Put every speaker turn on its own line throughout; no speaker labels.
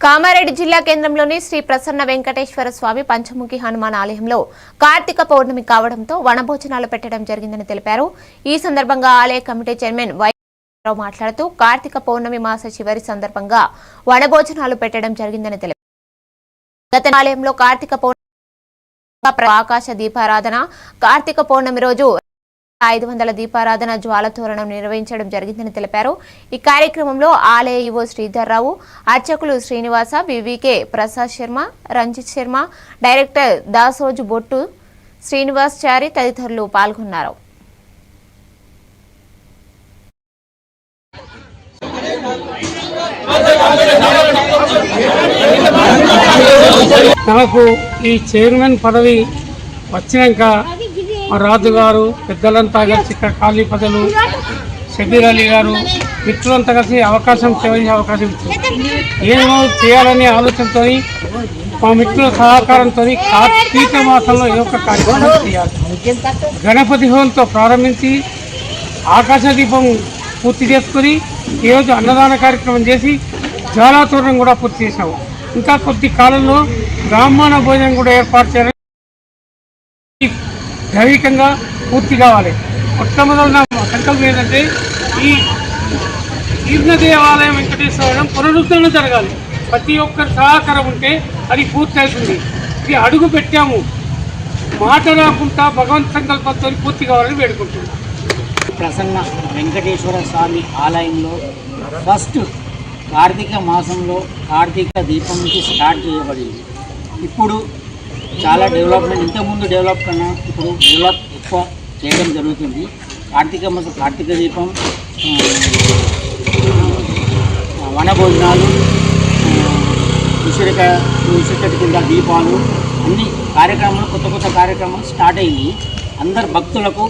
కామారెడ్డి జిల్లా కేంద్రంలోని శ్రీ ప్రసన్న వెంకటేశ్వర స్వామి పంచముఖి హనుమాన్ ఆలయంలో కార్తీక పౌర్ణమి కావడంతో వనభోజనాలు పెట్టడం జరిగిందని తెలిపారు. ఈ సందర్భంగా ఆలయ కమిటీ చైర్మన్ వై రావు మాట్లాడుతూ కార్తీక పౌర్ణమి మాస చివరి సందర్భంగా వనభోజనాలు పెట్టడం జరిగిందని తెలిపారు. గత ఆలయంలో కార్తీక పౌర్ణమి ఆకాశ దీపారాధన కార్తీక పౌర్ణమి రోజు ఐదు వందల దీపారాధన జ్వాలతోరణం నిర్వహించడం జరిగిందని తెలిపారు. ఈ కార్యక్రమంలో ఆలయ యువ శ్రీధర్రావు అర్చకులు శ్రీనివాస వివికే ప్రసాద్ శర్మ రంజిత్ శర్మ డైరెక్టర్ దాసోజు బొట్టు శ్రీనివాస్ చారి తదితరులు పాల్గొన్నారు.
నాకు ఈ చైర్మన్ పదవి వచ్చినాక మా రాజు గారు పెద్దలంతా కలిసి ఇక్కడ ఖాళీ పదలు షబీర్ అలీ గారు మిత్రులంతా కలిసి అవకాశం చేసే అవకాశం ఇచ్చారు. ఏమో చేయాలనే ఆలోచనతో మా మిత్రుల సహకారంతో కార్తీక మాసంలో ఏ ఒక్క కార్యక్రమం చేయాలి. గణపతి హోంతో ప్రారంభించి ఆకాశ దీపం పూర్తి చేసుకొని ఈరోజు అన్నదాన కార్యక్రమం చేసి జ్వాలాతోరణం కూడా పూర్తి చేసాము ఇంకా కొద్ది కాలంలో బ్రాహ్మణ భోజనం కూడా ఏర్పాటు చేయాలని దైవికంగా పూర్తి కావాలి. మొట్టమొదటి నా సంకల్పం ఏంటంటే ఈ తీర్థ దేవాలయం వెంకటేశ్వరం పునరుద్ధరణ జరగాలి. ప్రతి ఒక్కరి సహకారం ఉంటే అది పూర్తి అవుతుంది ఇది అడుగు పెట్టాము. మాట రాకుండా భగవంత్ సంకల్పంతో పూర్తి కావాలని వేడుకుంటున్నాం.
ప్రసన్న వెంకటేశ్వర స్వామి ఆలయంలో ఫస్ట్ కార్తీక మాసంలో కార్తీక దీపం నుంచి స్టార్ట్ చేయబడింది. ఇప్పుడు చాలా డెవలప్మెంట్ ఇంతకుముందు డెవలప్ కన్నా ఇప్పుడు డెవలప్ ఎక్కువ చేయడం జరుగుతుంది. కార్తీక మాసం కార్తీక దీపం వనభోజనాలు ఉసిరిక ఉసిరికటి కింద దీపాలు అన్ని కార్యక్రమాలు కొత్త కొత్త కార్యక్రమాలు స్టార్ట్ అయింది అందరు భక్తులకు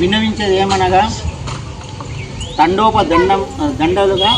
విన్నవించేది ఏమనగా దండోప దండం దండలుగా